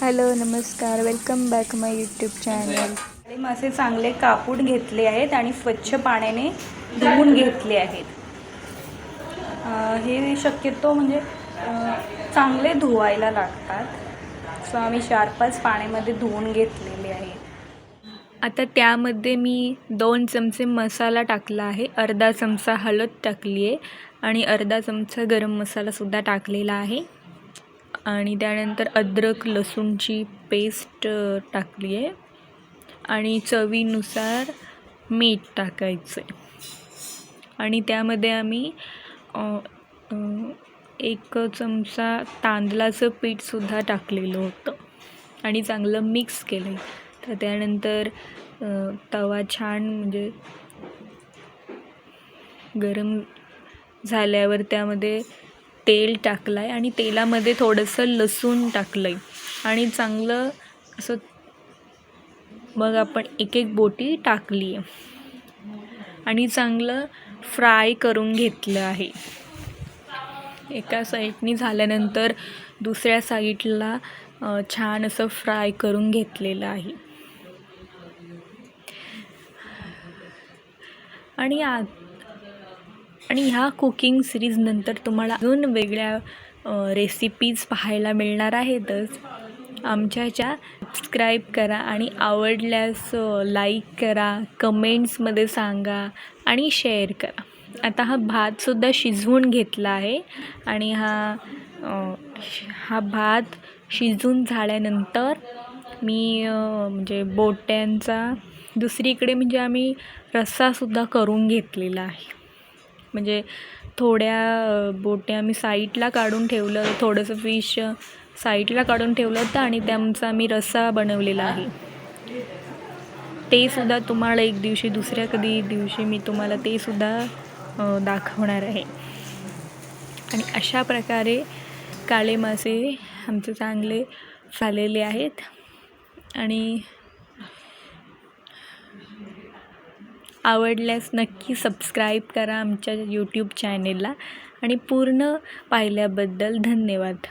Hello नमस्कार. Welcome back my YouTube channel आणि मासे चांगले कापून घेतले आहेत आणि स्वच्छ पाण्याने धुवून घेतले आहेत. हे शक्यतो म्हणजे चांगले धुवायला लागतात. सो आम्ही चार पाच पाण्यामध्ये धुवून घेतलेले आहेत आता त्यामध्ये मी दोन चमचे मसाला टाकला आहे. अर्धा चमचा हळद टाकली आहे आणि अर्धा चमचा गरम मसालासुद्धा टाकलेला आहे. आणि त्यानंतर अद्रक लसूणची पेस्ट टाकली आहे. आणि चवीनुसार मीठ टाकायचं आहे. आणि त्यामध्ये आम्ही एक चमचा तांदळाचं पीठसुद्धा टाकलेलं होतं. आणि चांगलं मिक्स केलं आहे तर त्यानंतर तवा छान म्हणजे गरम झाल्यावर त्यामध्ये तेल टाकलं आहे आणि तेलामध्ये थोडंसं लसूण टाकलं आहे आणि चांगलं असं मग आपण एक एक बोटी टाकली आहे. आणि चांगलं फ्राय करून घेतलं आहे. एका साईडनी झाल्यानंतर दुसऱ्या साईडला छान असं फ्राय करून घेतलेलं आहे. आणि आ आणि ह्या कुकिंग सिरीजनंतर तुम्हाला अजून वेगळ्या रेसिपीज पाहायला मिळणार आहेतच. आमच्याच्या सबस्क्राईब करा आणि आवडल्यास लाईक करा कमेंट्समध्ये सांगा आणि शेअर करा. आता हा भातसुद्धा शिजवून घेतला आहे आणि हा हा भात शिजून झाल्यानंतर मी म्हणजे बोट्यांचा दुसरीकडे म्हणजे आम्ही रस्सासुद्धा करून घेतलेला आहे. म्हणजे थोड्या बोट्या आम्ही साईडला काढून ठेवलं थोडंसं फिश साईडला काढून ठेवलं होतं आणि त्यांचा आम्ही रस्सा बनवलेला आहे. ते सुद्धा तुम्हाला एक दिवशी दुसऱ्या कधी दिवशी मी तुम्हाला ते सुद्धा दाखवणार आहे. आणि अशा प्रकारे काळे मासे आमचे चांगले झालेले आहेत. आणि आवडल्यास नक्की सबस्क्राईब करा आमच्या यूट्यूब चॅनेलला आणि पूर्ण पाहिल्याबद्दल धन्यवाद.